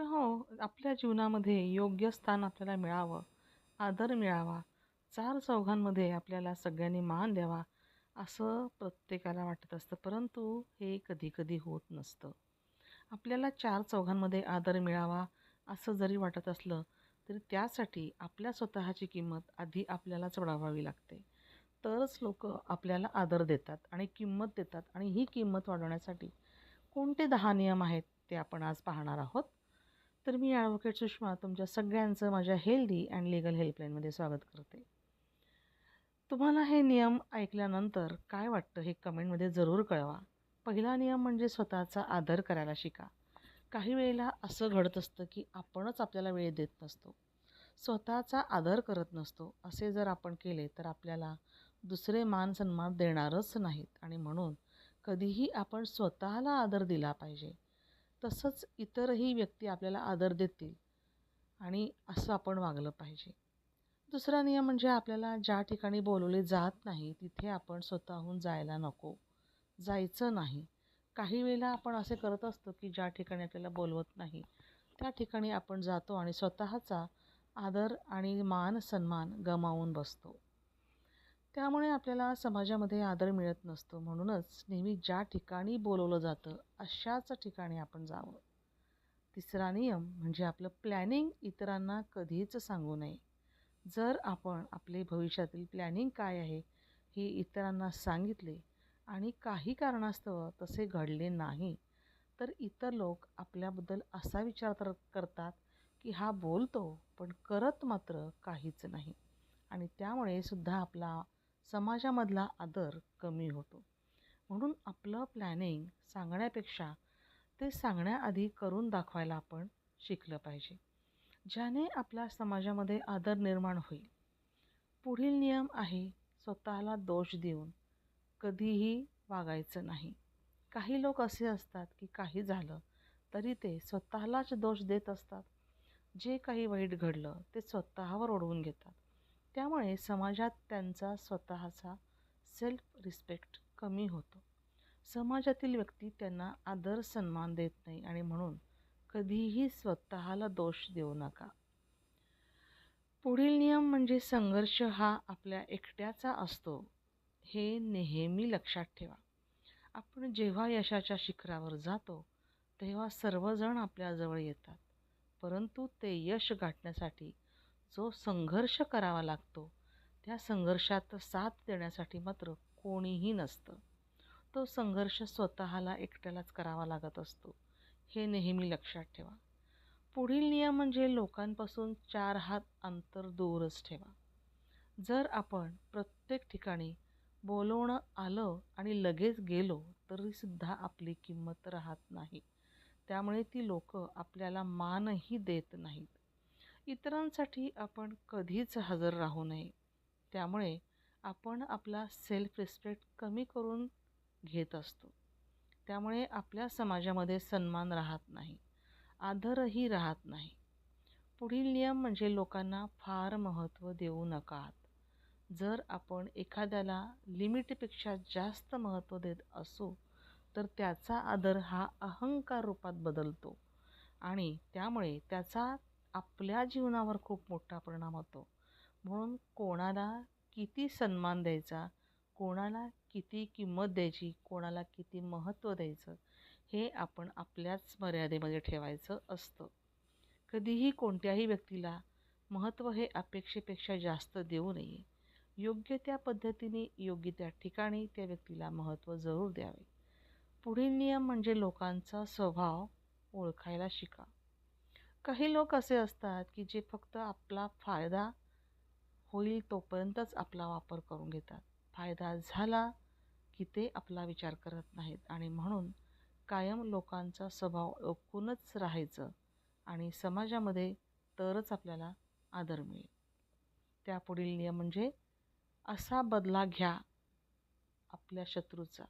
मित्र हो आपल्या जीवनामध्ये योग्य स्थान आपल्याला मिळावं आदर मिळावा चार चौघांमध्ये आपल्याला सगळ्यांनी मान द्यावा असं प्रत्येकाला वाटत असतं. परंतु हे कधी कधी होत नसतं. आपल्याला चार चौघांमध्ये आदर मिळावा असं जरी वाटत असलं तरी त्यासाठी आपल्या स्वतःची किंमत आधी आपल्यालाच वाढवावी लागते. तरच लोक आपल्याला आदर देतात आणि किंमत देतात आणि ही किंमत वाढवण्यासाठी कोणते दहा नियम आहेत ते आपण आज पाहणार आहोत. तर मी ॲडव्होकेट सुषमा तुमच्या सगळ्यांचं माझ्या हेल्दी अँड लिगल हेल्पलाईनमध्ये स्वागत करते. तुम्हाला हे नियम ऐकल्यानंतर काय वाटतं हे कमेंटमध्ये जरूर कळवा. पहिला नियम म्हणजे स्वतःचा आदर करायला शिका. काही वेळेला असं घडत असतं की आपणच आपल्याला वेळ देत नसतो. स्वतःचा आदर करत नसतो. असे जर आपण केले तर आपल्याला दुसरे मान सन्मान देणारच नाहीत. आणि म्हणून कधीही आपण स्वतःला आदर दिला पाहिजे. तसंच इतरही व्यक्ती आपल्याला आदर देतील आणि असं आपण वागलं पाहिजे. दुसरा नियम म्हणजे आपल्याला ज्या ठिकाणी बोलवले जात नाही तिथे आपण स्वतःहून जायला नको. जायचं नाही. काही वेळेला आपण असे करत असतो की ज्या ठिकाणी आपल्याला बोलवत नाही त्या ठिकाणी आपण जातो आणि स्वतःचा आदर आणि मान सन्मान गमावून बसतो. त्यामुळे आपल्याला समाजामध्ये आदर मिळत नसतो. म्हणूनच नेहमी ज्या ठिकाणी बोलवलं जातं अशाच ठिकाणी आपण जावं. तिसरा नियम म्हणजे आपलं प्लॅनिंग इतरांना कधीच सांगू नये. जर आपण आपले भविष्यातील प्लॅनिंग काय आहे हे इतरांना सांगितले आणि काही कारणास्तव तसे घडले नाही तर इतर लोक आपल्याबद्दल असा विचार तर करतात की हा बोलतो पण करत मात्र काहीच नाही. आणि त्यामुळे सुद्धा आपला समाजामधला आदर कमी होतो. म्हणून आपलं प्लॅनिंग सांगण्यापेक्षा ते सांगण्याआधी करून दाखवायला आपण शिकलं पाहिजे. ज्याने आपल्या समाजामध्ये आदर निर्माण होईल. पुढील नियम आहे स्वतःला दोष देऊन कधीही वागायचं नाही. काही लोक असे असतात की काही झालं तरी ते स्वतःलाच दोष देत असतात. जे काही वाईट घडलं ते स्वतःवर ओढवून घेतात. त्यामुळे समाजात त्यांचा स्वतःचा सेल्फ रिस्पेक्ट कमी होतो. समाजातील व्यक्ती त्यांना आदर सन्मान देत नाही आणि म्हणून कधीही स्वतःला दोष देऊ नका. पुढील नियम म्हणजे संघर्ष हा आपल्या एकट्याचा असतो हे नेहमी लक्षात ठेवा. आपण जेव्हा यशाच्या शिखरावर जातो तेव्हा सर्वजण आपल्याजवळ येतात परंतु ते यश गाठण्यासाठी जो संघर्ष करावा लागतो त्या संघर्षात साथ देण्यासाठी मात्र कोणीही नसतं. तो संघर्ष स्वतःला एकट्यालाच करावा लागत असतो हे नेहमी लक्षात ठेवा. पुढील नियम म्हणजे लोकांपासून चार हात अंतर दूरच ठेवा. जर आपण प्रत्येक ठिकाणी बोलवणं आलं आणि लगेच गेलो तरीसुद्धा आपली किंमत राहत नाही. त्यामुळे ती लोकं आपल्याला मानही देत नाहीत. इतरांसाठी आपण कधीच हजर राहू नये. त्यामुळे आपण आपला सेल्फ रिस्पेक्ट कमी करून घेत असतो. त्यामुळे आपल्या समाजामध्ये सन्मान राहत नाही आदरही राहत नाही. पुढील नियम म्हणजे लोकांना फार महत्त्व देऊ नकात. जर आपण एखाद्याला लिमिटपेक्षा जास्त महत्त्व देत असू तर त्याचा आदर हा अहंकार रूपात बदलतो आणि त्यामुळे त्याचा आपल्या जीवनावर खूप मोठा परिणाम होतो. म्हणून कोणाला किती सन्मान द्यायचा कोणाला किती किंमत द्यायची कोणाला किती महत्त्व द्यायचं हे आपण आपल्याच मर्यादेमध्ये ठेवायचं असतं. कधीही कोणत्याही व्यक्तीला महत्त्व हे अपेक्षेपेक्षा जास्त देऊ नये. योग्य त्या पद्धतीने योग्य त्या ठिकाणी त्या व्यक्तीला महत्त्व जरूर द्यावे. पुढील नियम म्हणजे लोकांचा स्वभाव ओळखायला शिका. काही लोक असे असतात की जे फक्त आपला फायदा होईल तोपर्यंतच आपला वापर करून घेतात. फायदा झाला की ते आपला विचार करत नाहीत आणि म्हणून कायम लोकांचा स्वभाव ओळखूनच राहायचं आणि समाजामध्ये तरच आपल्याला आदर मिळेल. त्यापुढील नियम म्हणजे असा बदला घ्या आपल्या शत्रूचा.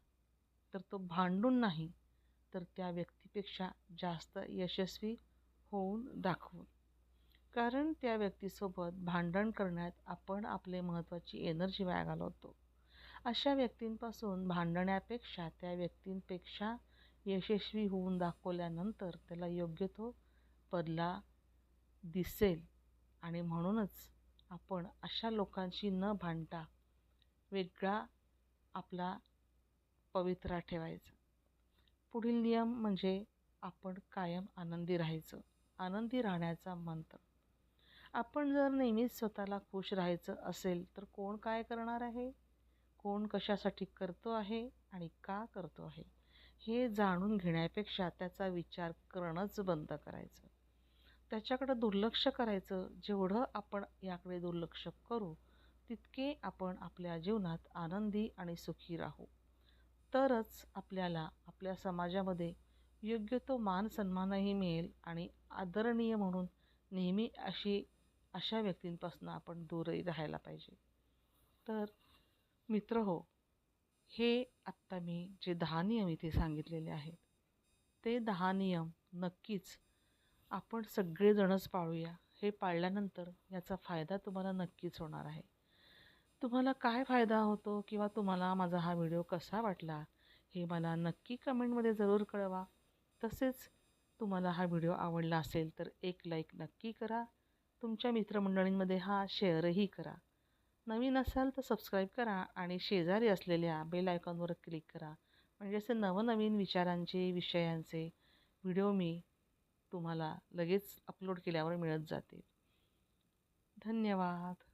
तर तो भांडून नाही तर त्या व्यक्तीपेक्षा जास्त यशस्वी होऊन दाखवून. कारण त्या व्यक्तीसोबत भांडण करण्यात आपण आपले महत्त्वाची एनर्जी वाया घालवतो. अशा व्यक्तींपासून भांडण्यापेक्षा त्या व्यक्तींपेक्षा यशस्वी होऊन दाखवल्यानंतर त्याला योग्य तो बदला दिसेल. आणि म्हणूनच आपण अशा लोकांशी न भांडता वेगळा आपला पवित्रा ठेवायचा. पुढील नियम म्हणजे आपण कायम आनंदी राहायचं. आनंदी राहण्याचा मंत्र. आपण जर नेहमीच स्वतःला खुश राहायचं असेल तर कोण काय करणार आहे? कोण कशासाठी करतो आहे आणि का करतो आहे? हे जाणून घेण्यापेक्षा त्याचा विचार करणंच बंद करायचं. त्याच्याकडं दुर्लक्ष करायचं. जेवढं आपण याकडे दुर्लक्ष करू तितके आपण आपल्या जीवनात आनंदी आणि सुखी राहू. तरच आपल्याला आपल्या समाजामध्ये योग्य तो मान सन्मानही मिळेल आणि आदरणीय म्हणून नेहमी अशी अशा व्यक्तींपासून आपण दूरही राहायला पाहिजे. तर मित्र हो हे आत्ता मी जे दहा नियम इथे सांगितलेले आहेत ते दहा नियम नक्कीच आपण सगळेजणच पाळूया. हे पाळल्यानंतर याचा फायदा तुम्हाला नक्कीच होणार आहे. तुम्हाला काय फायदा होतो किंवा तुम्हाला माझा हा व्हिडिओ कसा वाटला हे मला नक्की कमेंटमध्ये जरूर कळवा. तसेच तुम्हाला हा व्हिडिओ आवडला असेल तर एक लाईक नक्की करा. तुमच्या मित्रमंडळींमध्ये हा शेअरही करा. नवीन असाल तर सबस्क्राईब करा आणि शेजारी असलेल्या बेल आयकॉनवर क्लिक करा. म्हणजे असे नवनवीन विचारांचे विषयांचे व्हिडिओ मी तुम्हाला लगेच अपलोड केल्यावर मिळत जाते. धन्यवाद.